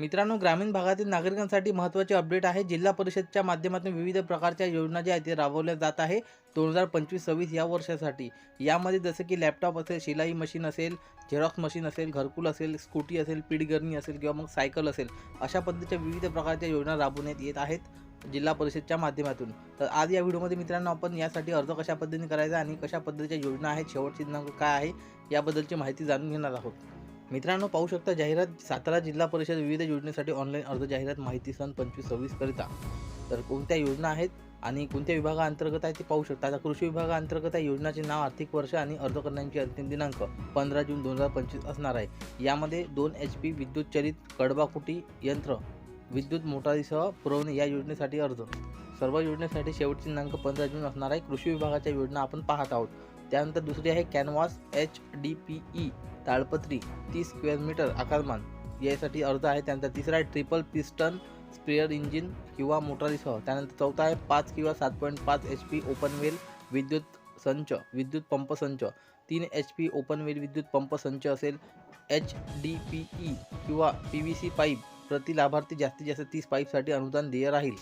मित्रांनो ग्रामीण भागातील नागरिकांसाठी महत्त्वाचे अपडेट आहे. जिल्हा परिषदच्या माध्यमातून विविध प्रकारच्या योजना ज्या आहेत ते राबवल्या जात आहे. दोन हजार पंचवीस सव्वीस या वर्षासाठी. यामध्ये जसं की लॅपटॉप असेल शिलाई मशीन असेल झेरॉक्स मशीन असेल घरकुल असेल स्कूटी असेल पीठगरणी असेल किंवा मग सायकल असेल अशा पद्धतीच्या विविध प्रकारच्या योजना राबवण्यात येत आहेत जिल्हा परिषदच्या माध्यमातून. तर आज या व्हिडिओमध्ये मित्रांनो आपण यासाठी अर्ज कशा पद्धतीने करायचा आणि कशा पद्धतीच्या योजना आहेत शेवटची दिनांक काय आहे याबद्दलची माहिती जाणून घेणार आहोत. मित्रांनो पाहू शकता जाहिरात सातारा जिल्हा परिषद विविध योजनेसाठी ऑनलाईन अर्ज जाहिरात माहिती सन पंचवीस सव्वीस करिता. तर कोणत्या योजना आहेत आणि कोणत्या विभागाअंतर्गत आहे ते पाहू शकता. आता कृषी विभागाअंतर्गत आहे योजनाचे नाव आर्थिक वर्ष आणि अर्ज करण्याची अंतिम दिनांक पंधरा जून दोन हजार पंचवीस असणार आहे. यामध्ये दोन एच पी विद्युत चलित कडबाकुटी यंत्र विद्युत मोटारीसह पुरवणे या योजनेसाठी अर्ज. सर्व योजनेसाठी शेवटचे दिनांक पंधरा जून असणार आहे. कृषी विभागाच्या योजना आपण पाहत आहोत. त्यानंतर दुसरी आहे canvas H D P E. ताळपत्री तीस स्क्वेअर मीटर आकारमान. यासाठी अर्ज आहे त्यानंतर तिसरा आहे ट्रिपल पिस्टन स्प्रेअर इंजिन किंवा मोटारीसह. त्यानंतर चौथा आहे पाच किंवा सात पॉईंट पाच एच पी ओपन वेल विद्युत संच विद्युत पंप संच. तीन एच पी ओपन वेल विद्युत पंप संच असेल एच डी पी ई किंवा पी व्ही सी पाईप. प्रति लाभार्थी जास्तीत जास्त तीस पाईपसाठी अनुदान देय राहील.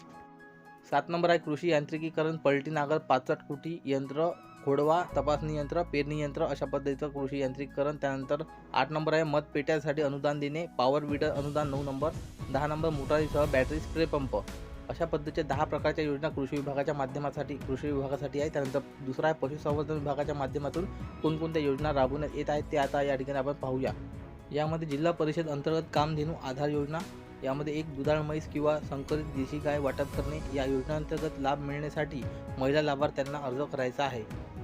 सात नंबर आहे कृषी यांत्रिकीकरण पलटी नागर पाचट कुटी यंत्र खोडवा तपासणी यंत्र पेरणी यंत्र अशा पद्धतीचं कृषी यांत्रिकीकरण. त्यानंतर आठ नंबर आहे मतपेट्यासाठी अनुदान देणे. पॉवर विडर अनुदान नऊ नंबर. दहा नंबर मोटारीसह बॅटरी स्प्रे पंप अशा पद्धतीच्या दहा प्रकारच्या योजना कृषी विभागाच्या माध्यमासाठी कृषी विभागासाठी आहे. त्यानंतर दुसरा आहे पशुसंवर्धन विभागाच्या माध्यमातून कोणकोणत्या योजना राबवण्यात येत आहेत ते आता या ठिकाणी आपण पाहूया. यामध्ये जिल्हा परिषद अंतर्गत कामधेनू आधार योजना यामध्ये एक दुधाळ म्हैस किंवा संकलित देशी गाय वाटप करणे या योजनेअंतर्गत लाभ मिळण्यासाठी महिला लाभार्थ्यांना अर्ज करायचा आहे.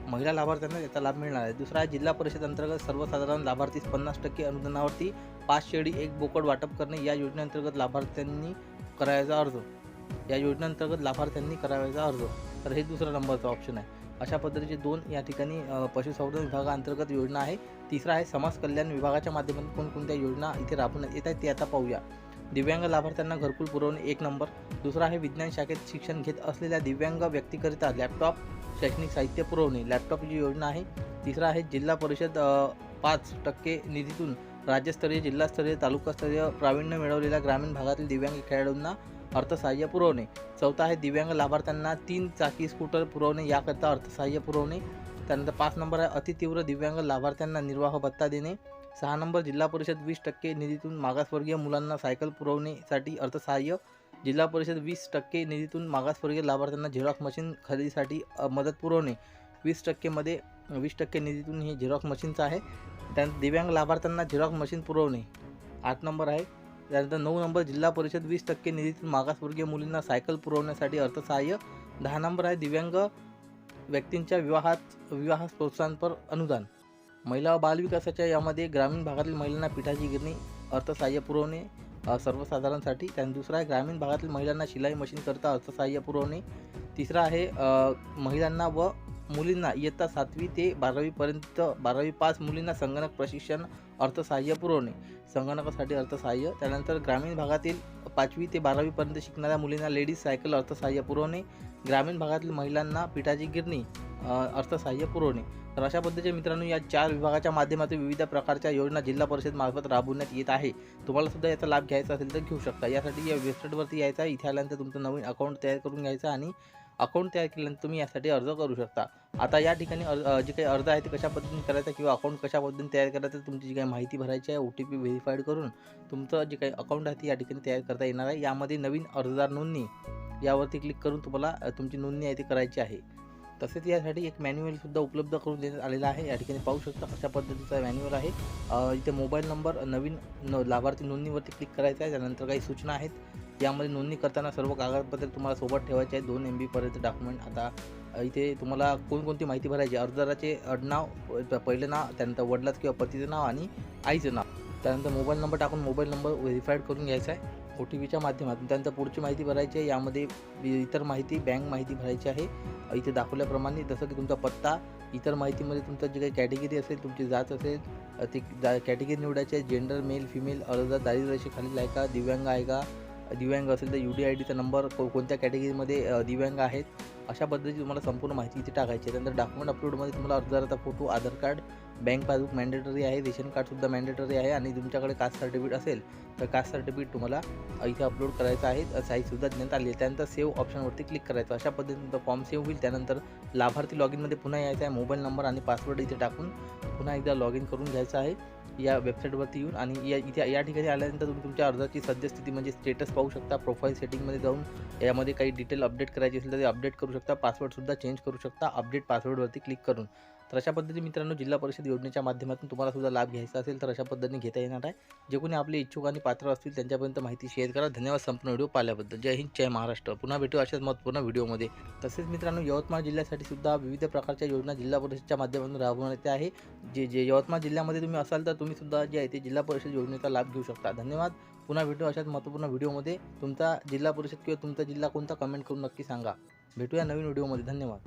महिला लाभार्थ्यांना याचा लाभ मिळणार आहे. दुसरा आहे जिल्हा परिषद अंतर्गत सर्वसाधारण लाभार्थीस पन्नास टक्के अनुदानावरती पाच शेळी एक बोकड वाटप करणे या योजनेअंतर्गत लाभार्थ्यांनी करायचा अर्ज. या योजनेअंतर्गत लाभार्थ्यांनी करावयाचा अर्ज. तर हे दुसरा नंबरचा ऑप्शन आहे. अशा पद्धतीचे दोन या ठिकाणी पशुसंवर्धन विभागाअंतर्गत योजना आहे. तिसरा आहे समाज कल्याण विभागाच्या माध्यमातून कोणकोणत्या योजना इथे राबवण्यात येत आहेत ते आता पाहूया. दिव्यांग लाभार्थ्यांना घरकुल पुरवणे एक नंबर. दुसरा आहे विज्ञान शाखेत शिक्षण घेत असलेल्या दिव्यांग व्यक्तीकरिता लॅपटॉप शैक्षणिक साहित्य पुरवणे लॅपटॉपची योजना आहे. तिसरा आहे जिल्हा परिषद पाच टक्के निधीतून राज्यस्तरीय जिल्हास्तरीय तालुकास्तरीय प्रावीण्य मिळवलेल्या ग्रामीण भागातील दिव्यांग खेळाडूंना अर्थसहाय्य पुरवणे. चौथा आहे दिव्यांग लाभार्थ्यांना तीन चाकी स्कूटर पुरवणे याकरता अर्थसहाय्य पुरवणे. त्यानंतर पाच नंबर आहे अतितीव्र दिव्यांग लाभार्थ्यांना निर्वाह भत्ता देणे. सहा नंबर जिल्हा परिषद वीस टक्के निधीतून मागासवर्गीय मुलांना सायकल पुरवणेसाठी अर्थसहाय्य जिल्हा परिषद वीस टक्के निधीतून मागासवर्गीय लाभार्थ्यांना झेरॉक्स मशीन खरेदीसाठी मदत पुरवणे. वीस टक्केमध्ये वीस टक्के निधीतून हे झेरॉक्स मशीनचं आहे. त्यानंतर दिव्यांग लाभार्थ्यांना झेरॉक्स मशीन पुरवणे. आठ नंबर आहे. त्यानंतर नऊ नंबर जिल्हा परिषद वीस टक्के निधीतून मागासवर्गीय मुलींना सायकल पुरवण्यासाठी अर्थसहाय्य. दहा नंबर आहे दिव्यांग व्यक्तींच्या विवाहात विवाहास प्रोत्साहनपर अनुदान. महिला व बालविकासाच्या यामध्ये ग्रामीण भागातील महिलांना पिठाची गिरणी अर्थसहाय्य पुरवणे. सर्वसाधारणसाठी. त्यानंतर दुसरा आहे ग्रामीण भागातील महिलांना शिलाई मशीन करता अर्थसहाय्य पुरवणे तिसरा आहे महिलांना व मुलींना इयत्ता सातवी ते बारावीपर्यंत बारावी पाच मुलींना संगणक प्रशिक्षण अर्थसहाय्य पुरवणे. संगणकासाठी अर्थसहाय्य त्यानंतर ग्रामीण भागातील पाचवी ते बारावीपर्यंत शिकणाऱ्या मुलींना लेडीज सायकल अर्थसहाय्य पुरवणे. ग्रामीण भागातील महिलांना पिठाची गिरणी अर्थसहाय्य पुरवणे. तर अशा पद्धतीचे मित्रांनो या चार विभागाच्या माध्यमातून विविध प्रकारच्या योजना जिल्हा परिषदमार्फत राबवण्यात येत आहे. तुम्हाला सुद्धा याचा लाभ घ्यायचा असेल तर घेऊ शकता. यासाठी या वेबसाईटवरती यायचा इथे आल्यानंतर तुमचं नवीन अकाउंट तयार करून घ्यायचं आणि अकाउंट तयार केल्यानंतर तुम्ही यासाठी अर्ज करू शकता. आता या ठिकाणी अर्ज जे काही अर्ज आहे ते कशा पद्धतीने करायचा किंवा अकाउंट कशा पद्धतीने तयार करायचं तुमची जी काही माहिती भरायची आहे ओ टी पी व्हेरीफाईड करून तुमचं जे काही अकाउंट आहे ते या ठिकाणी तयार करता येणार आहे. यामध्ये नवीन अर्जदार नोंदणी यावरती क्लिक करून तुम्हाला तुमची नोंदणी आहे ती करायची आहे. तसेच यासाठी एक मॅन्युअलसुद्धा उपलब्ध करून देण्यात आलेला आहे. या ठिकाणी पाहू शकता अशा पद्धतीचा मॅन्युअल आहे. इथे मोबाईल नंबर नवीन न लाभार्थी नोंदणीवरती क्लिक करायचा आहे. त्यानंतर काही सूचना आहेत. यामध्ये नोंदणी करताना सर्व कागदपत्रे तुम्हाला सोबत ठेवायचे आहे दोन एम बीपर्यंत डॉक्युमेंट आता इथे तुम्हाला कोणकोणती माहिती भरायची आहे? अर्जदाराचे अडनाव प- पहिलं नाव त्यानंतर वडिलाचं किंवा पतीचं नाव आणि आईचं नाव. त्यानंतर मोबाईल नंबर टाकून मोबाईल नंबर व्हेरीफाईड करून घ्यायचा आहे. ओ टी पीच्या माध्यमातून त्यानंतर पुढची माहिती भरायची आहे. यामध्ये इतर माहिती बँक माहिती भरायची आहे. इथे दाखवल्याप्रमाणे जसं की तुमचा पत्ता इतर माहितीमध्ये तुमचं जे काही कॅटेगरी असेल तुमची जात असेल ती जा कॅटेगरी निवडायची आहे. जेंडर मेल फिमेल अर्जदार दारिद्र्याशी खालील आहे का? दिव्यांग आहे का? दिव्यांग असेल तर यू डी आय डीचा नंबर को कोणत्या कॅटेगरीमध्ये दिव्यांग आहेत अशा पद्धतीची तुम्हाला संपूर्ण माहिती इथे टाकायची आहे. त्यानंतर डॉक्युमेंट अपलोडमध्ये तुम्हाला अर्जदाराचा photo Aadhaar card bank passbook mandatory आहे रेशन कार्डसुद्धा मॅन्डेटरी आहे आणि तुमच्याकडे कास्ट सर्टिफिकेट असेल तर कास्ट सर्टिफिकेट तुम्हाला इथे अपलोड करायचं आहे. साईजसुद्धा देण्यात आली आहे. त्यानंतर सेव्ह ऑप्शनवरती क्लिक करायचं अशा पद्धतीने तो फॉर्म सेव्ह होईल. त्यानंतर लाभार्थी लॉग इनमध्ये पुन्हा यायचं आहे. मोबाईल नंबर आणि पासवर्ड इथे टाकून पुन्हा एकदा लॉग इन करून घ्यायचं आहे. या वेबसाईटवरती येऊन आणि या इथे या ठिकाणी आल्यानंतर तुम्ही तुमच्या अर्जाची सद्यस्थिती म्हणजे स्टेटस पाहू शकता प्रोफाईल सेटिंगमध्ये जाऊन यामध्ये काही डिटेल अपडेट करायची असेल तर ते अपडेट करू शकता पासवर्डसुद्धा चेंज करू शकता अपडेट पासवर्डवरती क्लिक करून. तर अशा पद्धतीने मित्रांनो जिल्हा परिषद योजनेच्या माध्यमातून तुम्हाला सुद्धा लाभ घ्यायचा असेल तर अशा पद्धतीने घेता येणार आहे. जे कोणी आपले इच्छुक आणि पात्र असतील त्यांच्यापर्यंत माहिती शेअर करा. धन्यवाद संपूर्ण व्हिडिओ पाहिल्याबद्दल. जय हिंद जय महाराष्ट्र. पुन्हा भेटू अशाच महत्त्वपूर्ण व्हिडिओमध्ये. तसेच मित्रांनो यवतमाळ जिल्ह्यासाठी सुद्धा विविध प्रकारच्या योजना जिल्हा परिषदच्या माध्यमातून राबवण्यात आहे. जे जे यवतमाळ जिल्ह्यामध्ये तुम्ही असाल तर तुम्ही सुद्धा जे आहे ते जिल्हा परिषद योजनेचा लाभ घेऊ शकता. धन्यवाद. पुन्हा भेटू अशाच महत्त्वपूर्ण व्हिडिओमध्ये. तुमचा जिल्हा परिषद किंवा तुमचा जिल्हा कोणता कमेंट करून नक्की सांगा. भेटूया नवीन व्हिडिओमध्ये. धन्यवाद.